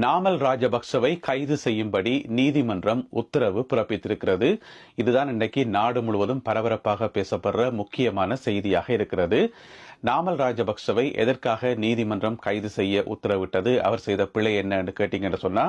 நாமல் ராஜபக்சவை கைது செய்யும்படி நீதிமன்றம் உத்தரவு பிறப்பித்திருக்கிறது. இதுதான் இன்றைக்கு நாடு முழுவதும் பரபரப்பாக பேசப்படுற முக்கியமான செய்தியாக இருக்கிறது. நாமல் ராஜபக்சவை எதற்காக நீதிமன்றம் கைது செய்ய உத்தரவிட்டது? அவர் செய்த பிழை என்னன்னு கேட்டீங்கன்னு சொன்னா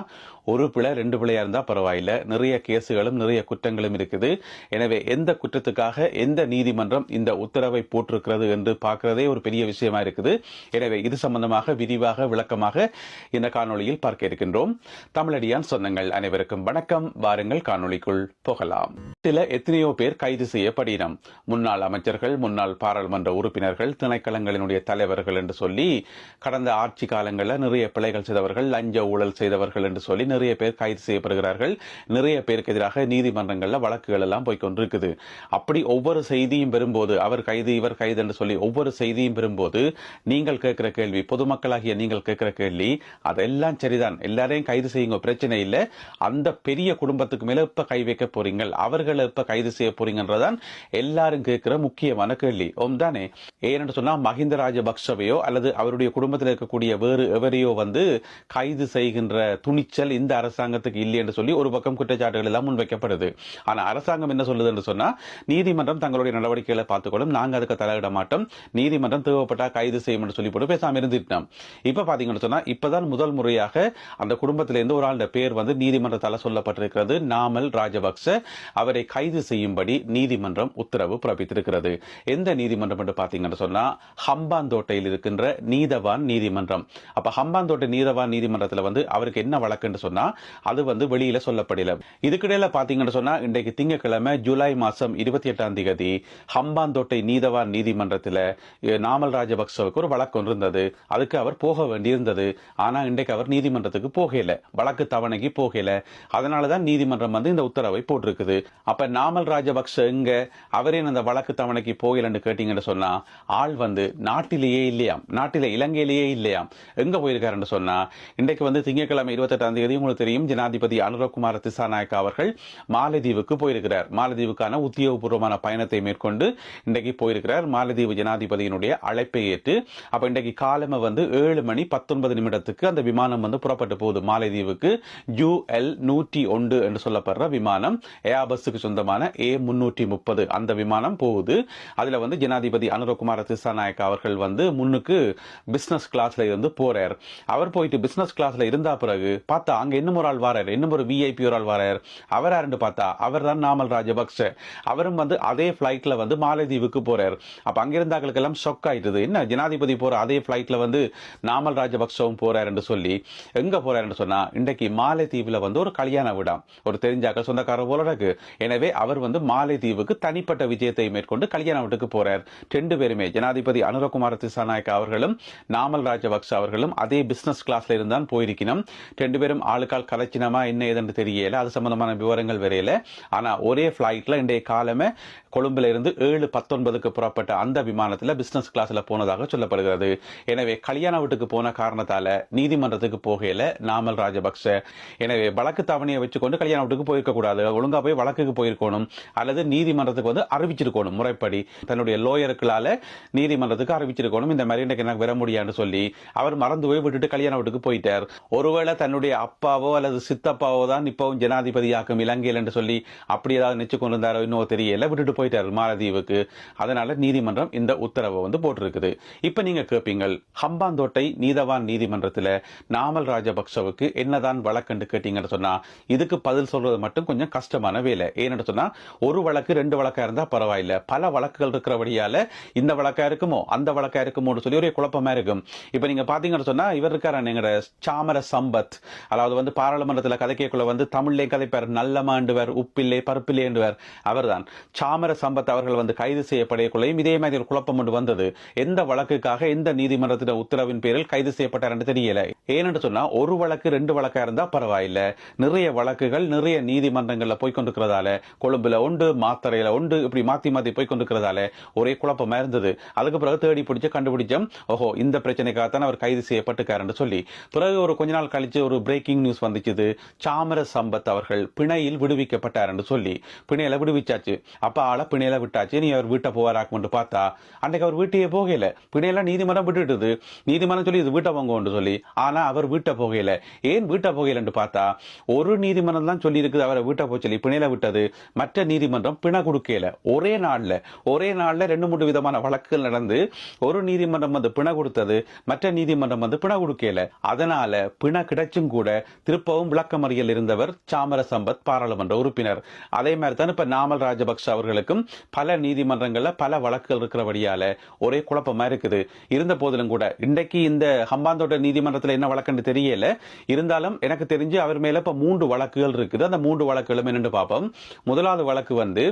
ஒரு பிழை ரெண்டு பிழையா இருந்தா பரவாயில்ல. நிறைய கேசுகளும் நிறைய குற்றங்களும் இருக்குது. எனவே எந்த குற்றத்துக்காக எந்த நீதிமன்றம் இந்த உத்தரவை போட்டிருக்கிறது என்று பார்க்கிறதே ஒரு பெரிய விஷயமா இருக்குது. எனவே இது சம்பந்தமாக விரிவாக விளக்கமாக இந்த காணொளியில் பார்க்க இருக்கின்றோம். தமிழடியான் சொந்தங்கள் அனைவருக்கும் வணக்கம். வாருங்கள் காணொளிக்குள் போகலாம். சில எத்தனையோ பேர் கைது செய்யப்படினம் முன்னாள் அமைச்சர்கள் முன்னாள் பாராளுமன்ற உறுப்பினர்கள் திணைக்களங்களினுடைய தலைவர்கள் என்று சொல்லி கடந்த ஆட்சி காலங்களில் நிறைய பிழைகள் செய்தவர்கள் லஞ்ச ஊழல் செய்தவர்கள் என்று சொல்லி நிறைய பேர் கைது செய்யப்படுகிறார்கள். நிறைய பேருக்கு எதிராக நீதிமன்றங்களில் வழக்குகள் எல்லாம் போய்கொண்டிருக்குது அப்படி ஒவ்வொரு செய்தியும் பெறும்போது அவர் கைது இவர் கைது என்று சொல்லி ஒவ்வொரு செய்தியும் பெறும்போது நீங்கள் கேட்கிற கேள்வி பொதுமக்களாகிய நீங்கள் கேட்கிற கேள்வி அதெல்லாம் சரிதான். எல்லாரையும் கைது செய்யுங்க பிரச்சனை இல்லை. அந்த பெரிய குடும்பத்துக்கு மேல இப்ப கை வைக்க போறீங்க அவர்களை இப்ப கைது செய்ய போறீங்கன்றதான் எல்லாரும் கேட்கிற முக்கியமான கேள்வி. ஓம் தானே. ஏன்னு சொன்னா மஹிந்த ராஜபக்ஷவையோ அல்லது அவருடைய குடும்பத்தில் இருக்கக்கூடிய வேறு எவரையோ வந்து கைது செய்கின்ற துணிச்சல் இந்த அரசாங்கத்துக்கு இல்லை என்று சொல்லி ஒரு பக்கம் குற்றச்சாட்டுகள் எல்லாம் முன்வைக்கப்படுது. ஆனால் அரசாங்கம் என்ன சொல்லுது என்று சொன்னால் நீதிமன்றம் தங்களுடைய நடவடிக்கைகளை பார்த்துக்கொள்ளும். நாங்கள் அதுக்கு தலையிட மாட்டோம். நீதிமன்றம் தேவைப்பட்டால் கைது செய்யும் என்று சொல்லி போட்டு பேசாமல் இருந்துட்டோம். இப்போ பார்த்தீங்கன்னு சொன்னால் இப்போதான் முதல் முறையாக அந்த குடும்பத்திலேருந்து ஒரு ஆளுடைய பேர் வந்து நீதிமன்றத்தால சொல்லப்பட்டிருக்கிறது. நாமல் ராஜபக்ச அவரை கைது செய்யும்படி நீதிமன்றம் உத்தரவு பிறப்பித்திருக்கிறது. எந்த நீதிமன்றம் என்று பார்த்தீங்கன்னு சொன்னால் ஹம்பாந்தோட்டையில் இருக்கின்ற நீதவான் நீதிமன்றம். அப்ப ஹம்பாந்தோட்டை நீதவான் நீதிமன்றத்துல வந்து அவருக்கு என்ன வழக்குன்னு சொன்னா அது வந்து வெளியில சொல்லப்படல. இதுக்கிடையில பாத்தீங்கன்னு சொன்னா இன்றைக்கு திங்கட்கிழமை ஜூலை மாசம் இருபத்தி எட்டாம் தேதி ஹம்பாந்தோட்டை நீதவான் நீதிமன்றத்தில் நாமல் ராஜபக்சவுக்கு ஒரு வழக்கு ஒன்று இருந்தது. அதுக்கு அவர் போக வேண்டியிருந்தது. ஆனா இன்றைக்கு அவர் நீதிமன்றத்துக்கு போகல. வழக்கு தவணைக்கு போகல. அதனாலதான் நீதிமன்றம் வந்து இந்த உத்தரவை போட்டிருக்குது. அப்ப நாமல் ராஜபக்ச எங்க? அவரே அந்த வழக்கு தவணைக்கு போகலன்னு கேட்டீங்கன்னு சொன்னா ஆள் வந்து நாட்டிலேயே இல்லையாம். நாட்டில இலங்கையிலேயே இல்லையாம். எங்க போயிருக்காருன்னு சொன்னா இன்றைக்கு வந்து திங்கட்கிழமை இருபத்தெட்டாம் தேதி உங்களுக்கு தெரியும் ஜனாதிபதி அனுரகுமார திசாநாயக்கா அவர்கள் மாலத்தீவுக்கு போயிருக்கிறார். மாலத்தீவுக்கான உத்தியோகபூர்வமான பயணத்தை மேற்கொண்டு இன்றைக்கு போயிருக்கிறார். மாலத்தீவு ஜனாதிபதியினுடைய அழைப்பை ஏற்று அப்ப இன்றைக்கு காலமை வந்து ஏழு மணி பத்தொன்பது நிமிடத்துக்கு அந்த விமானம் வந்து புறப்பட்டு போகுது. மாலத்தீவுக்கு ஜூ எல் நூற்றி ஒன்று என்று சொல்லப்படுற விமானம் ஏஆபஸுக்கு சொந்தமான ஏ முன்னூற்றி முப்பது அந்த விமானம் போகுது. அதுல வந்து ஜனாதிபதி அனுரகுமார திசாநாயக்கா அவர்கள் வந்து முன்னுக்கு பிசினஸ் கிளாஸ்ல இருந்து போகிறார் அவர் போயிட்டு பிசினஸ் கிளாஸ்ல இருந்தா பிறகு பார்த்தா அங்க இன்னும் ஒரு ஆள் வரார். இன்னும் ஒரு விஐபி ஒரு ஆள் வரார். அவர் யாருன்னு பார்த்தா அவர் தான் நாமல் ராஜபக்ச. அவரும் வந்து அதே பிளைட்ல வந்து மாலைதீவுக்கு போகிறார் அப்ப அங்க எல்லாம் ஷொக் ஆயிட்டுது. என்ன ஜனாதிபதி போற அதே ஃப்ளைட்டில் வந்து நாமல் ராஜபக்சவும் போகிறார் என்று சொல்லி எங்க போறாருன்னு சொன்னா இன்றைக்கு மாலைதீவில் வந்து ஒரு கல்யாண விடாம் ஒரு தெரிஞ்சாக்கள் சொந்தக்காரர் போல இருக்கு. எனவே அவர் வந்து மாலைதீவுக்கு தனிப்பட்ட விஜயத்தை மேற்கொண்டு கல்யாண வீட்டுக்கு போறார். ரெண்டு பேருமே ஜனாதிபதி அனுரகுமார திசாநாயக்க அவர்களும் நாமல் ராஜபக்ச அவர்களும் அதே பிசினஸ் கிளாஸ்ல இருந்தான் போயிருக்கணும் ரெண்டு பேரும் ஆளுக்கால் கலைச்சினமா என்ன ஏதுன்னு தெரியல. அது சம்பந்தமான விவரங்கள் வரையில. ஆனா ஒரே பிளைட்ல இன்றைய காலமே கொழும்புல இருந்து ஏழு பத்தொன்பதுக்கு புறப்பட்ட அந்த விமானத்துல பிசினஸ் கிளாஸ்ல போனதாக சொல்லப்படுகிறது. எனவே கல்யாண வீட்டுக்கு போன காரணத்தால நீதிமன்றத்துக்கு போகையில நாமல் ராஜபக்ச. எனவே வழக்கு தவணையை வச்சுக்கொண்டு கல்யாண வீட்டுக்கு போயிருக்க கூடாது. ஒழுங்கா போய் வழக்குக்கு போயிருக்கணும். அல்லது நீதிமன்றத்துக்கு வந்து அறிவிச்சிருக்கணும் முறைப்படி. தன்னுடைய லோயருக்களால நீதிமன்றத்துக்கு அறிவிச்சிருக்கணும். இந்த மாதிரி எனக்கு எனக்கு வர முடியான்னு சொல்லி அவர் மறந்து போய் விட்டுட்டு கல்யாண வீட்டுக்கு போயிட்டார். ஒருவேளை தன்னுடைய அப்பாவோ அல்லது சித்தப்பாவோ தான் இப்போவும் ஜனாதிபதியாக்கும் இலங்கையில் என்று சொல்லி அப்படி ஏதாவது நிச்சு கொண்டு இருந்தாரோ இன்னும் தெரியல. விட்டுட்டு போயிட்டார் மாலத்தீவுக்கு அதனால நீதிமன்றம் இந்த உத்தரவை வந்து போட்டிருக்குது. இப்போ நீங்க கேட்பீங்கள் ஹம்பாந்தோட்டை நீதவான் நீதிமன்றத்தில் நாமல் ராஜபக்சவுக்கு என்னதான் வழக்குன்னு கேட்டீங்கன்னு சொன்னா இதுக்கு பதில் சொல்றது மட்டும் கொஞ்சம் கஷ்டமான வேலை. ஏன்னு சொன்னா ஒரு வழக்கு ரெண்டு வழக்கா இருந்தா பரவாயில்ல. பல வழக்குகள் இருக்கிறபடியால இந்த வழக்கா இருக்கும் இருக்குமோ? அந்த வழக்கா இருக்குமோன்னு சொல்லி ஒரே குழப்பமா இருக்கும். இப்ப நீங்க பாத்தீங்கன்னு சொன்னா இவர் இருக்காரு எங்கட சாமர சம்பத். அதாவது வந்து பாராளுமன்றத்துல கதைக்கக்குள்ள வந்து தமிழ்லேயே கதைப்பார் நல்லமாண்டுவர் உப்பில்லே பருப்பில்லே என்றுவர் அவர்தான். சாமர சம்பத் அவர்கள் வந்து கைது செய்யப்படையக்குள்ளையும் இதே மாதிரி ஒரு குழப்பம் ஒன்று வந்தது. எந்த வழக்குக்காக எந்த நீதிமன்றத்தின் உத்தரவின் பேரில் கைது செய்யப்பட்டார் என்று தெரியல. ஏனென்று சொன்னா ஒரு வழக்கு ரெண்டு வழக்கா இருந்தா பரவாயில்ல. நிறைய வழக்குகள் நிறைய நீதிமன்றங்களில் போய் கொண்டிருக்கிறதால கொழும்புல உண்டு மாத்தறையில உண்டு இப்படி மாத்தி மாத்தி போய் கொண்டிருக்கிறதால ஒரே குழப்பமா இருந்தது. அதுக்கு அதுக்கு பிறகு தேடி பிடிச்சு கண்டுபிடிச்சோம். ஓஹோ இந்த பிரச்சனைக்காகத்தான் அவர் கைது செய்யப்பட்டுக்காருன்னு சொல்லி. பிறகு ஒரு கொஞ்ச நாள் கழிச்சு ஒரு பிரேக்கிங் நியூஸ் வந்துச்சுது. சாமர சம்பத் அவர்கள் பிணையில் விடுவிக்கப்பட்டாருன்னு சொல்லி. பிணையில விடுவிச்சாச்சு. அப்ப ஆளை பிணையில விட்டாச்சு. நீ அவர் வீட்டை போவாராக்கும்னு பார்த்தா அன்னைக்கு அவர் வீட்டையே போகல. பிணையில நீதிமன்றம் விட்டுட்டுது. நீதிமன்றம் சொல்லி இது வீட்டை போங்கன்னு சொல்லி. ஆனா அவர் வீட்டை போகல. ஏன் வீட்டை போகலன்னு பார்த்தா ஒரு நீதிமன்றம் தான் சொல்லி இருக்குது அவரை வீட்டை போய் சொல்லி பிணையில விட்டது. மற்ற நீதிமன்றம் பிணை கொடுக்கல. ஒரே நாள்ல ஒரே நாள்ல ரெண்டு மூன்று விதமான வழக்குகள் நடந்து ஒரு நீதிமன்றம் வந்து பிணை கொடுத்தது மற்ற நீதிமன்றம் வந்து பிணை கொடுக்கல. அதனால பிணை கிடைச்சும் கூட திருப்பவும் விளக்கமறியல் இருந்தவர் சாமர சம்பத் பாராளுமன்ற உறுப்பினர். அதே மாதிரி தான் இப்ப நாமல் ராஜபக்ஷ அவர்களுக்கும் பல நீதிமன்றங்கள்ல பல வழக்குகள் இருக்கிறபடியால ஒரே குழப்பமா இருக்குது. இருந்த போதிலும் கூட இன்றைக்கு இந்த ஹம்பாந்தோட்ட நீதிமன்றத்தில் என்ன வழக்குன்னு தெரியல. இருந்தாலும் எனக்கு தெரிஞ்சு அவர் மேல இப்ப மூன்று வழக்குகள் இருக்குது. அந்த மூன்று வழக்குகளும் என்னென்னு பார்ப்போம். முதலாவது வழக்கு வந்து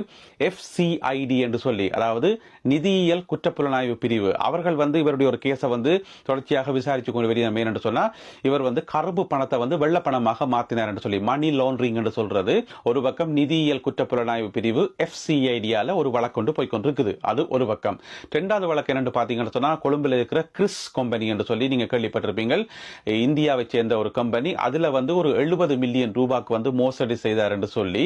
எஃப்சிஐடி என்று சொல்லி அதாவது நிதியியல் குற்றப்புலனாய்வு புலனாய்வு பிரிவு. அவர்கள் வந்து இவருடைய ஒரு கேஸை வந்து தொடர்ச்சியாக விசாரிச்சு கொண்டு வெளியே என்று சொன்னால் இவர் வந்து கருப்பு பணத்தை வந்து வெள்ள பணமாக மாத்தினார் என்று சொல்லி மணி லாண்ட்ரிங் என்று சொல்றது. ஒரு பக்கம் நிதியியல் குற்ற புலனாய்வு பிரிவு எஃப்சிஐடியால ஒரு வழக்கு கொண்டு போய் கொண்டிருக்குது. அது ஒரு பக்கம். ரெண்டாவது வழக்கு என்னன்னு பாத்தீங்கன்னு சொன்னா கொழும்புல இருக்கிற கிறிஸ் கம்பெனி என்று சொல்லி நீங்கள் கேள்விப்பட்டிருப்பீங்க இந்தியாவை சேர்ந்த ஒரு கம்பெனி அதில் வந்து ஒரு எழுபது மில்லியன் ரூபாய்க்கு வந்து மோசடி செய்தார் என்று சொல்லி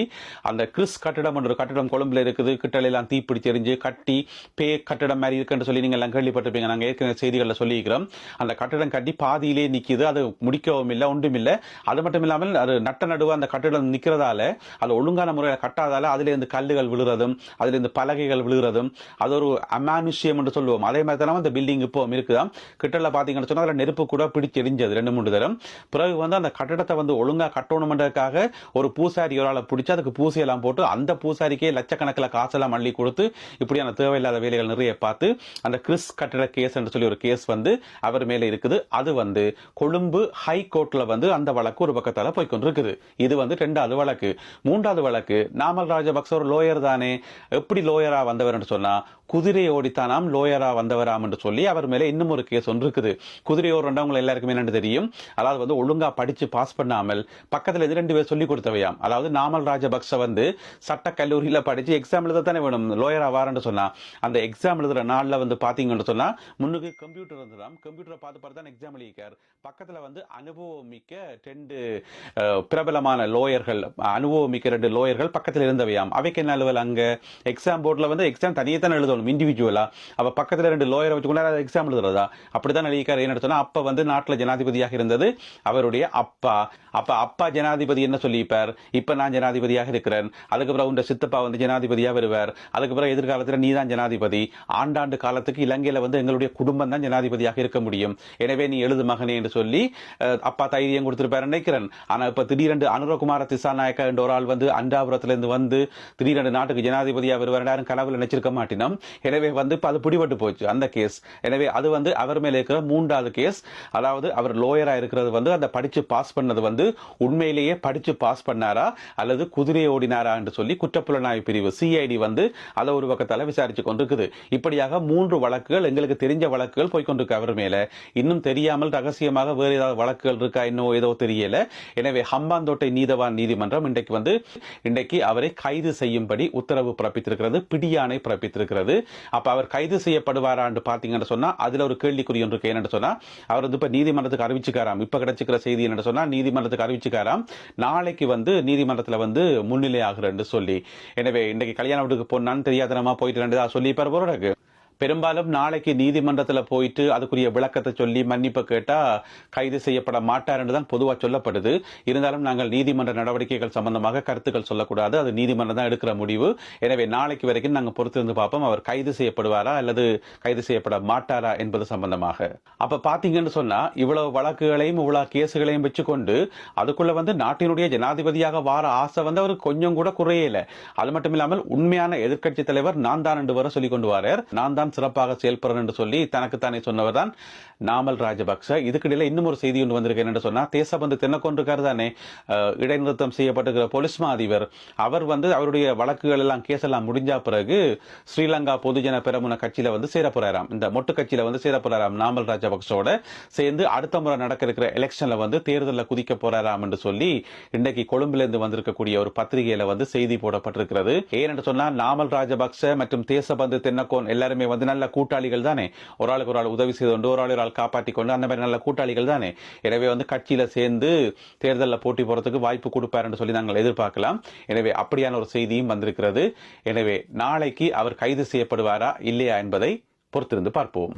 அந்த கிறிஸ் கட்டிடம் என்ற ஒரு கட்டிடம் கொழும்புல இருக்குது. கிட்டலையெல்லாம் தீப்பிடிச்சு எரிஞ்சு கட்டி பே கட்டிடம் மாதிரி என்று சொல்லி நீங்கள் எல்லாம் கேள்விப்பட்டிருப்பீங்க. நாங்கள் ஏற்கனவே செய்திகளில் சொல்லியிருக்கிறோம். அந்த கட்டிடம் கட்டி பாதியிலே நிற்கிது அது முடிக்கவும் இல்லை ஒன்றும் இல்லை. அது மட்டும் இல்லாமல் அது நட்ட நடுவாக அந்த கட்டிடம் நிற்கிறதால அது ஒழுங்கான முறையில் கட்டாதால அதுலேருந்து கல்லுகள் விழுகுறதும் அதுலேருந்து பலகைகள் விழுகிறதும் அது ஒரு அமானுஷ்யம் என்று சொல்லுவோம். அதே மாதிரி தான் அந்த பில்டிங் இப்போ இருக்குதாம். கிட்டல பார்த்தீங்கன்னு சொன்னால் அதில் நெருப்பு கூட பிடிச்சு எரிஞ்சது ரெண்டு மூணு தரம். பிறகு வந்து அந்த கட்டடத்தை வந்து ஒழுங்காக கட்டணும்ன்றதுக்காக ஒரு பூசாரி ஒரு ஆளை அதுக்கு பூசையெல்லாம் போட்டு அந்த பூசாரிக்கே லட்சக்கணக்கில் காசெல்லாம் அள்ளி கொடுத்து இப்படியான தேவையில்லாத வேலைகள் நிறைய பார்த்து அந்த கிறிஸ் கட்டட கேஸ் என்று சொல்லி ஒரு கேஸ் வந்து அவர் மேல இருக்குது. அது வந்து கொழும்பு ஹை கோர்ட்ல வந்து அந்த வழக்கு ஒரு பக்கத்தால போய் கொண்டிருக்குது. இது வந்து ரெண்டாவது வழக்கு. மூன்றாவது வழக்கு நாமல் ராஜபக்ச ஒரு லோயர் தானே. எப்படி லோயரா வந்தவர் என்று சொன்னா குதிரை ஓடித்தானாம் லோயரா வந்தவராம் என்று சொல்லி அவர் மேலே இன்னும் ஒரு கேஸ் ஒன்று இருக்குது. குதிரை ஓடுறவங்க எல்லாருக்குமே என்னென்னு தெரியும்? அதாவது வந்து ஒழுங்கா படிச்சு பாஸ் பண்ணாமல் பக்கத்துல இருந்து ரெண்டு பேர் சொல்லி கொடுத்தவையாம். அதாவது நாமல் ராஜபக்ச வந்து சட்ட கல்லூரியில படிச்சு எக்ஸாம் எழுத தானே வேணும். லோயரா வாரன்னு சொன்னா அந்த எக்ஸாம் எழுதுற நாள்ல வந்து பாத்தீங்கன்னு சொன்னா முன்னுக்கு கம்ப்யூட்டர் இருந்ததாம். கம்ப்யூட்டரை பார்த்து பார்த்து தான் எக்ஸாம் எழுதிக்கார் பக்கத்துல வந்து அனுபவம் மிக்க ரெண்டு பிரபலமான லோயர்கள் அனுபவம் மிக்க ரெண்டு லோயர்கள் பக்கத்தில் இருந்தவையாம். அவைக்கு என்ன அலுவல் அங்க? எக்ஸாம் போர்டில் வந்து எக்ஸாம் தனியே தான் எழுதணும். இண்டிவிஜுவலா அப்போ பக்கத்துல ரெண்டு லோயரை வச்சுக்கொண்டு எக்ஸாம் எழுதுறதா? அப்படிதான் எழுதிக்கார் என்ன சொன்னா அப்ப வந்து நாட்டில் ஜனாதிபதியாக இருந்தது அவருடைய அப்பா. அப்ப அப்பா ஜனாதிபதி என்ன சொல்லிப்பார் இப்ப நான் ஜனாதிபதியாக இருக்கிறேன். அதுக்கப்புறம் உங்க சித்தப்பா வந்து ஜனாதிபதியா வருவார். அதுக்கப்புறம் எதிர்காலத்தில் நீ தான் ஜனாதிபதி. ஆண்டாண்டு காலத்துக்கு இலங்கையில வந்து எங்களுடைய குடும்பம் தான் ஜனாதிபதியாக இருக்க முடியும். எனவே நீ எழுது மகனே என்று சொல்லி அப்பா தைரியம் கொடுத்துருப்பார் நினைக்கிறேன். ஆனா இப்ப திடீரென்று அனுரகுமார திசாநாயக்க என்ற ஒரு ஆள் வந்து அண்டாபுரத்துல இருந்து வந்து திடீரென்று நாட்டுக்கு ஜனாதிபதியா வருவார் யாரும் கனவுல நினைச்சிருக்க மாட்டினோம். எனவே வந்து இப்போ அது பிடிபட்டு போச்சு அந்த கேஸ் எனவே அது வந்து அவர் மேலே இருக்கிற மூன்றாவது கேஸ் அதாவது அவர் லோயராக இருக்கிறது வந்து அந்த படித்து பாஸ் பண்ணது வந்து உண்மையிலேயே படித்து பாஸ் பண்ணாரா? அல்லது குதிரை ஓடினாரா என்று சொல்லி குற்றப்புலனாய்வு பிரிவு சிஐடி வந்து அதை ஒரு பக்கத்தால் விசாரித்து கொண்டிருக்குது. இப்படியாக மூன்று வழக்குகள் எங்களுக்கு தெரிஞ்ச வழக்குகள் போய்கொண்டிருக்கு அவர் மேலே. இன்னும் தெரியாமல் ரகசியமாக வேறு ஏதாவது வழக்குகள் இருக்கா இன்னும் ஏதோ தெரியல. எனவே ஹம்பாந்தோட்டை நீதவான் நீதிமன்றம் இன்றைக்கு வந்து இன்றைக்கு அவரை கைது செய்யும்படி உத்தரவு பிறப்பித்திருக்கிறது பிடியானை பிறப்பித்திருக்கிறது. அப்ப அவர் கைது செய்யப்படுவாரான்னு பார்த்தீங்கன்னு சொன்னா அதுல ஒரு கேள்விக்குறி ஒன்று இருக்கு என்னன்னு சொன்னா அவர் வந்து இப்போ நீதிமன்றத்துக்கு அறிவிச்சுக்காராம். இப்ப கிடைச்சிக்கிற செய்தி என்னன்னு சொன்னா நீதிமன்றத்துக்கு அறிவிச்சுக்காராம். நாளைக்கு வந்து நீதிமன்றத்தில் வந்து முன்னிலை ஆகுறேன்னு சொல்லி. எனவே இன்றைக்கு கல்யாண வீட்டுக்கு போனான்னு தெரியாதனமா போயிட்டு ரெண்டு சொல்லி போறவருக்கு பெரும்பாலும் நாளைக்கு நீதிமன்றத்தில் போயிட்டு அதுக்குரிய விளக்கத்தை சொல்லி மன்னிப்பு கேட்டால் கைது செய்யப்பட மாட்டார் என்று தான் பொதுவாக சொல்லப்படுது. இருந்தாலும் நாங்கள் நீதிமன்ற நடவடிக்கைகள் சம்பந்தமாக கருத்துக்கள் சொல்லக்கூடாது. அது நீதிமன்றம் தான் எடுக்கிற முடிவு. எனவே நாளைக்கு வரைக்கும் நாங்கள் பொறுத்திருந்து பார்ப்போம். அவர் கைது செய்யப்படுவாரா அல்லது கைது செய்யப்பட மாட்டாரா என்பது சம்பந்தமாக. அப்போ பார்த்தீங்கன்னு சொன்னால் இவ்வளவு வழக்குகளையும் இவ்வளோ கேசுகளையும் வச்சுக்கொண்டு அதுக்குள்ள வந்து நாட்டினுடைய ஜனாதிபதியாக வார ஆசை வந்து அவர் கொஞ்சம் கூட குறையலை. அது மட்டும் இல்லாமல் உண்மையான எதிர்க்கட்சி தலைவர் நான் தான் என்று வர சொல்லிக் கொண்டு வரார். நான் தான் சிறப்பாக செயல்படுறேன் என்று சொல்லி தனக்குத்தானே சொன்னவர் தான் நாமல் ராஜபக்ச. இதுக்கிடையில் இன்னும் ஒரு செய்தி ஒன்று வந்திருக்கு. என்று சொன்னா தேசபந்து தென்னக்கொண்டிருக்காரு தானே இடைநிறுத்தம் செய்யப்பட்டிருக்கிற போலீஸ் மா அதிபர் அவர் வந்து அவருடைய வழக்குகள் எல்லாம் கேஸ் எல்லாம் முடிஞ்ச பிறகு ஸ்ரீலங்கா பொதுஜன பெரமுன கட்சியில் வந்து சேரப்போறாராம். இந்த மொட்டு கட்சியில வந்து சேரப்போறாராம் நாமல் ராஜபக்சோட சேர்ந்து அடுத்த முறை நடக்க இருக்கிற எலெக்ஷன்ல வந்து தேர்தலில் குதிக்க போறாராம் என்று சொல்லி இன்றைக்கு கொழும்புல இருந்து வந்திருக்கக்கூடிய ஒரு பத்திரிகையில் வந்து செய்தி போடப்பட்டிருக்கிறது. ஏனென்று சொன்னா நாமல் ராஜபக்ச மற்றும் தேசபந்து தென்னக்கோன் எல்லாருமே வந்து வந்து நல்ல கூட்டாளிகள் தானே? ஒரு ஆளுக்கு ஒரு ஆள் உதவி செய்து கொண்டு ஒரு ஆள் ஒரு ஆள் காப்பாற்றி கொண்டு அந்த மாதிரி நல்ல கூட்டாளிகள் தானே? எனவே வந்து கட்சியில் சேர்ந்து தேர்தலில் போட்டி போகிறதுக்கு வாய்ப்பு கொடுப்பாருன்னு சொல்லி நாங்கள் எதிர்பார்க்கலாம். எனவே அப்படியான ஒரு செய்தியும் வந்திருக்கிறது. எனவே நாளைக்கு அவர் கைது செய்யப்படுவாரா இல்லையா என்பதை பொறுத்திருந்து பார்ப்போம்.